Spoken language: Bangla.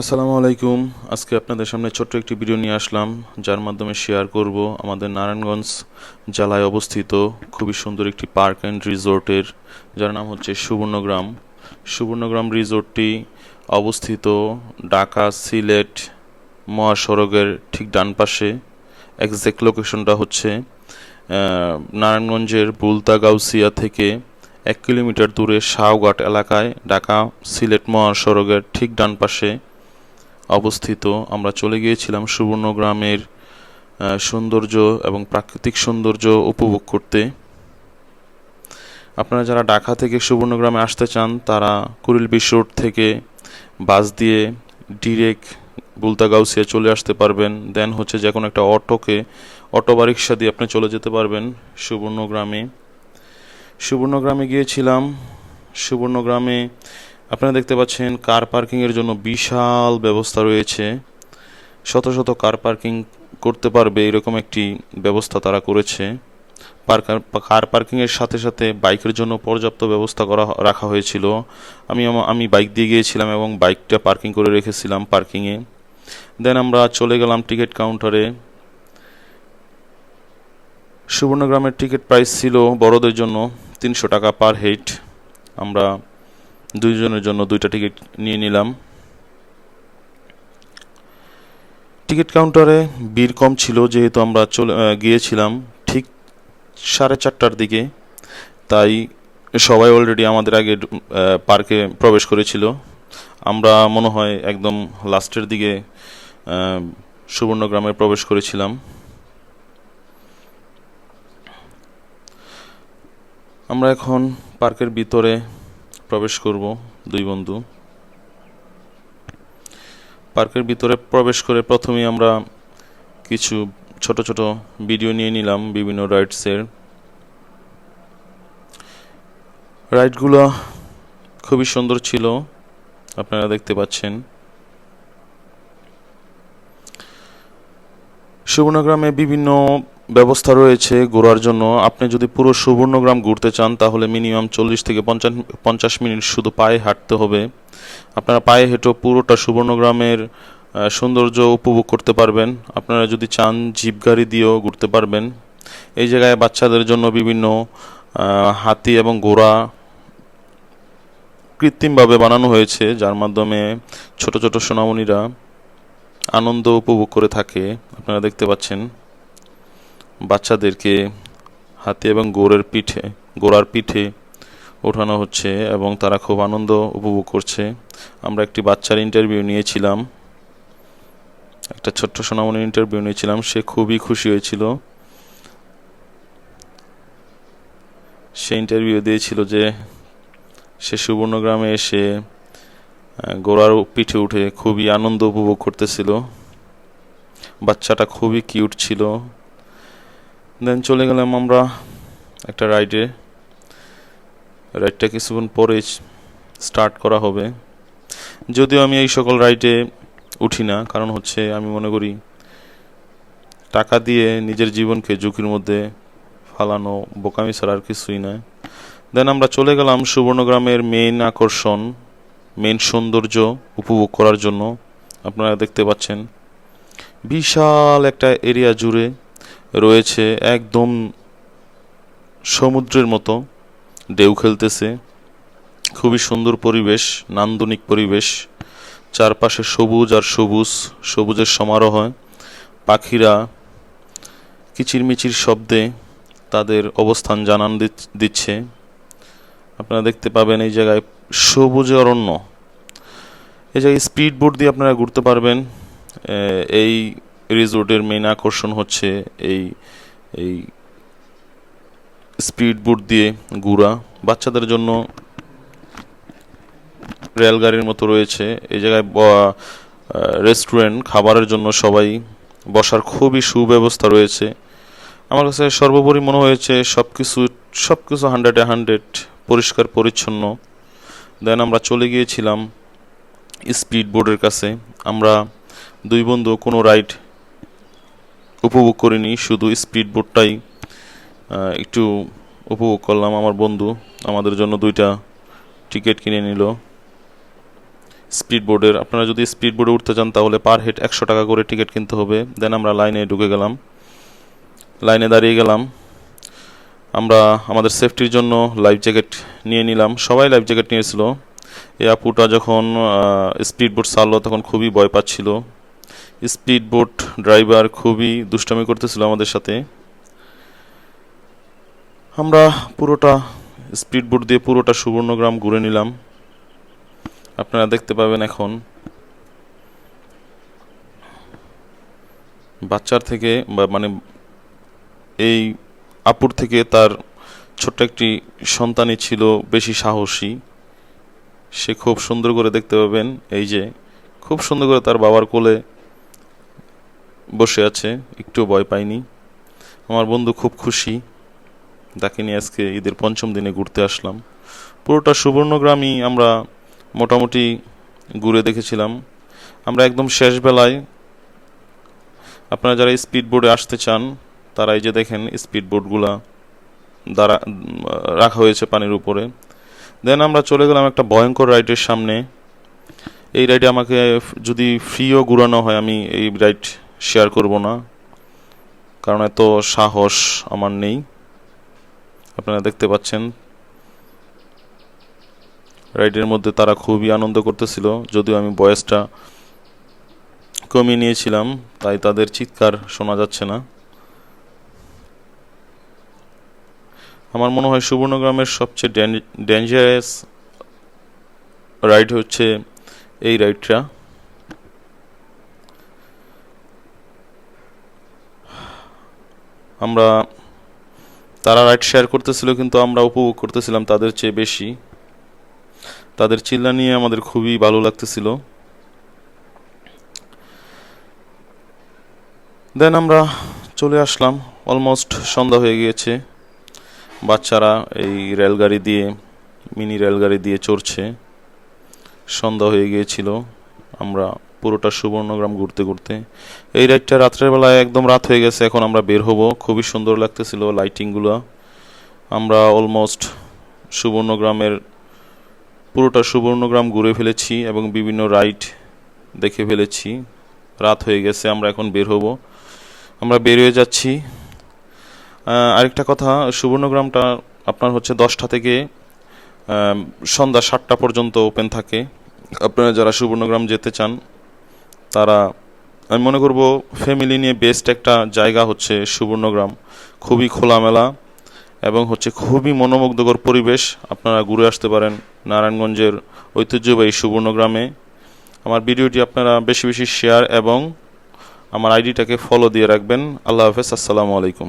আসসালামু আলাইকুম। আজকে আপনাদের সামনে ছোট্ট একটি ভিডিও নিয়ে আসলাম, যার মাধ্যমে শেয়ার করব আমাদের নারায়ণগঞ্জ জেলায় অবস্থিত খুবই সুন্দর একটি পার্ক অ্যান্ড রিসোর্টের যার নাম হচ্ছে সুবর্ণগ্রাম। সুবর্ণগ্রাম রিসোর্টটি অবস্থিত ঢাকা সিলেট মহাসড়কের ঠিক ডান পাশে। এক্সাক্ট লোকেশনটা হচ্ছে নারায়ণগঞ্জের বুলতা গাউসিয়া থেকে এক কিলোমিটার দূরে শাহঘাট এলাকায়, ঢাকা সিলেট মহাসড়কের ঠিক ডান পাশে। অবস্থিত। আমরা চলে গিয়েছিলাম সুবর্ণ গ্রামের সৌন্দর্য এবং প্রাকৃতিক সৌন্দর্য উপভোগ করতে। আপনারা যারা ঢাকা থেকে সুবর্ণগ্রামে আসতে চান, তারা কুড়িল বিশ্বরোড থেকে বাস দিয়ে ডিরেক্ট বুলতাগাউসিয়া চলে আসতে পারবেন। দেন হচ্ছে যে কোনো একটা অটোকে, অটো বা রিক্সা দিয়ে আপনি চলে যেতে পারবেন সুবর্ণগ্রামে সুবর্ণগ্রামে গিয়েছিলাম। সুবর্ণগ্রামে আপনারা দেখতে পাচ্ছেন কার পার্কিংয়ের জন্য বিশাল ব্যবস্থা রয়েছে। শত শত কার পার্কিং করতে পারবে, এরকম একটি ব্যবস্থা তারা করেছে। কার পার্কিংয়ের সাথে সাথে বাইকের জন্য পর্যাপ্ত ব্যবস্থা করা, রাখা হয়েছিল। আমি আমি বাইক দিয়ে গিয়েছিলাম এবং বাইকটা পার্কিং করে রেখেছিলাম পার্কিংয়ে দেন আমরা চলে গেলাম টিকিট কাউন্টারে সুবর্ণগ্রামের টিকিট প্রাইস ছিল বড়দের জন্য তিনশো টাকা পার হেড আমরা দুইজনের জন্য দুইটা টিকিট নিয়ে নিলাম। টিকিট কাউন্টারে ভিড় কম ছিল, যেহেতু আমরা চলে গিয়েছিলাম ঠিক সাড়ে চারটার দিকে। তাই সবাই অলরেডি আমাদের আগে পার্কে প্রবেশ করেছিল। আমরা মনে হয় একদম লাস্টের দিকে সুবর্ণগ্রামে প্রবেশ করেছিলাম। আমরা এখন পার্কের ভিতরে প্রবেশ করব, দুই বন্ধু। পার্কের ভিতরে প্রবেশ করে প্রথমেই আমরা কিছু ছোট ছোট ভিডিও নিয়ে নিলাম বিভিন্ন রাইডসের। রাইডগুলো খুবই সুন্দর ছিল, আপনারা দেখতে পাচ্ছেন। সুবর্ণগ্রামে বিভিন্ন ব্যবস্থা রয়েছে ঘোরার জন্য। আপনি যদি পুরো সুবর্ণগ্রাম ঘুরতে চান, তাহলে মিনিমাম চল্লিশ থেকে পঞ্চাশ পঞ্চাশ মিনিট শুধু পায়ে হাঁটতে হবে। আপনারা পায়ে হেঁটেও পুরোটা সুবর্ণগ্রামের সৌন্দর্য উপভোগ করতে পারবেন। আপনারা যদি চান, জিপ গাড়ি দিয়েও ঘুরতে পারবেন। এই জায়গায় বাচ্চাদের জন্য বিভিন্ন হাতি এবং ঘোড়া কৃত্রিমভাবে বানানো হয়েছে, যার মাধ্যমে ছোট ছোট সোনামণিরা আনন্দ উপভোগ করে থাকে। আপনারা দেখতে পাচ্ছেন। বাচ্চাদেরকে হাতে এবং গোড়ের পিঠে, গোড়ার পিঠে ওঠানো হচ্ছে এবং তারা খুব আনন্দ উপভোগ করছে। আমরা একটি বাচ্চার ইন্টারভিউ নিয়েছিলাম। একটা ছোট্ট সোনামণির ইন্টারভিউ নিয়েছিলাম। সে খুবই খুশি হয়েছিল। সে ইন্টারভিউ দিয়েছিল যে সে সুবর্ণগ্রামে এসে গোড়ার পিঠে উঠে খুবই আনন্দ উপভোগ করতেছিল। বাচ্চাটা খুবই কিউট ছিল। দেন চলে গেলাম আমরা একটা রাইডে রাইডটা কিছুক্ষণ পরে স্টার্ট করা হবে। যদিও আমি এই সকল রাইডে উঠি না, কারণ হচ্ছে আমি মনে করি টাকা দিয়ে নিজের জীবনকে ঝুঁকির মধ্যে ফালানো, বোকামি ছাড়া আর কিছুই নয় দেন আমরা চলে গেলাম সুবর্ণগ্রামের মেইন আকর্ষণ মেইন সৌন্দর্য উপভোগ করার জন্য। আপনারা দেখতে পাচ্ছেন বিশাল একটা এরিয়া জুড়ে রয়েছে একদম সমুদ্রের মতো, ঢেউ খেলতেছে, খুবই সুন্দর পরিবেশ, নান্দনিক পরিবেশ, চারপাশে সবুজ আর সবুজ, সবুজের সমারোহ, পাখিরা, কিচিরমিচির শব্দে তাদের অবস্থান জানান দিচ্ছে। আপনারা দেখতে পাবেন এই জায়গায় সবুজ অরণ্য। এই জায়গায় স্পিড বোট দিয়ে আপনারা ঘুরতে পারবেন। এই রিসোর্টের মেইন আকর্ষণ হচ্ছে এই এই স্পিড বোট দিয়ে ঘোরা। বাচ্চাদের জন্য রেলগাড়ির মতো রয়েছে। এই জায়গায় রেস্টুরেন্ট খাবারের জন্য সবাই বসার খুবই সুব্যবস্থা রয়েছে। আমার কাছে সর্বোপরি মনে হয়েছে সব কিছু সব কিছু হান্ড্রেডে হান্ড্রেড পরিষ্কার, পরিচ্ছন্ন। দেন আমরা চলে গিয়েছিলাম স্পিড বোর্ডের কাছে। আমরা দুই বন্ধু কোনো রাইড উপভোগ করিনি, শুধু স্পিড বোটটাই একটু উপভোগ করলাম। আমার বন্ধু আমাদের জন্য দুইটা টিকিট কিনে নিল। স্পিড বোর্ডের আপনারা যদি স্পিড বোর্ডে উঠতে চান তাহলে পার হেড একশো টাকা করে টিকিট কিনতে হবে। দেন আমরা লাইনে ঢুকে গেলাম। লাইনে দাঁড়িয়ে গেলাম। আমরা আমাদের সেফটির জন্য লাইফ জ্যাকেট নিয়ে নিলাম। সবাই লাইফ জ্যাকেট নিয়েছিল। এই আপুটা যখন স্পিড বোট চাললো তখন খুবই ভয় পাচ্ছিল। স্পিড বোট ড্রাইভার খুবই দুষ্টামি করতেছিল আমাদের সাথে। আমরা পুরোটা স্পিড বোট দিয়ে পুরোটা সুবর্ণগ্রাম ঘুরে নিলাম। আপনারা দেখতে পাবেন এখন বাচ্চার থেকে বা মানে এই আপুর থেকে তার ছোট্ট একটি সন্তানই ছিল বেশি সাহসী। সে খুব সুন্দর করে দেখতে পাবেন, এই যে খুব সুন্দর করে তার বাবার কোলে বসে আছে একটু ভয় পাইনি। আমার বন্ধু খুব খুশি। তাকে নিয়ে আজকে ঈদের পঞ্চম দিনে ঘুরতে আসলাম। পুরোটা সুবর্ণগ্রামই আমরা মোটামুটি ঘুরে দেখেছিলাম। আমরা একদম শেষ বেলায়, আপনারা যারা স্পিড বোর্ডে আসতে চান, তারা এই যে দেখেন স্পিড বোর্ডগুলা দ্বারা, রাখা হয়েছে পানির উপরে। দেন আমরা চলে গেলাম একটা ভয়ঙ্কর রাইডের সামনে। এই রাইডে আমাকে যদি ফ্রিও ঘুরানো হয়, আমি এই রাইড শেয়ার করব না, কারণ এত সাহস আমার নেই। আপনারা দেখতে পাচ্ছেন রাইডের মধ্যে তারা খুবই আনন্দ করতেছিল, যদিও আমি বয়সটা কমিয়ে নিয়েছিলাম, তাই তাদের চিৎকার শোনা যাচ্ছে না। আমার মনে হয় সুবর্ণগ্রামের সবচেয়ে ডেঞ্জারাস রাইড হচ্ছে এই রাইডটা আমরা তারা রাইড শেয়ার করতেছিল, কিন্তু আমরা উপভোগ করতেছিলাম তাদের চেয়ে বেশি। তাদের চিল্লা নিয়ে আমাদের খুবই ভালো লাগতেছিল। দেন আমরা চলে আসলাম। অলমোস্ট সন্ধ্যা হয়ে গিয়েছে। বাচ্চারা এই রেলগাড়ি দিয়ে, মিনি রেলগাড়ি দিয়ে চড়ছে। সন্ধ্যা হয়ে গিয়েছিল। আমরা পুরোটা সুবর্ণগ্রাম ঘুরতে ঘুরতে। এই রাইডটা রাত্রের বেলায় একদম রাত হয়ে গেছে, এখন আমরা বের হব। খুবই সুন্দর লাগতেছিল লাইটিংগুলো। আমরা অলমোস্ট সুবর্ণগ্রামের পুরোটা সুবর্ণগ্রাম ঘুরে ফেলেছি এবং বিভিন্ন রাইড দেখে ফেলেছি। রাত হয়ে গেছে, আমরা এখন বের হব। আমরা বের হয়ে যাচ্ছি। আরেকটা কথা, সুবর্ণগ্রামটা আপনার হচ্ছে দশটা থেকে সন্ধ্যা সাতটা পর্যন্ত ওপেন থাকে। আপনারা যারা সুবর্ণগ্রাম যেতে চান তারা, আমি মনে করব ফ্যামিলি নিয়ে বেস্ট একটা জায়গা হচ্ছে সুবর্ণগ্রাম। খুবই খোলামেলা এবং হচ্ছে খুবই মনোমুগ্ধকর পরিবেশ। আপনারা ঘুরে আসতে পারেন নারায়ণগঞ্জের ঐতিহ্যবাহী সুবর্ণগ্রামে। আমার ভিডিওটি আপনারা বেশি বেশি শেয়ার এবং আমার আইডিটাকে ফলো দিয়ে রাখবেন। আল্লাহ হাফেজ, আসসালামু আলাইকুম।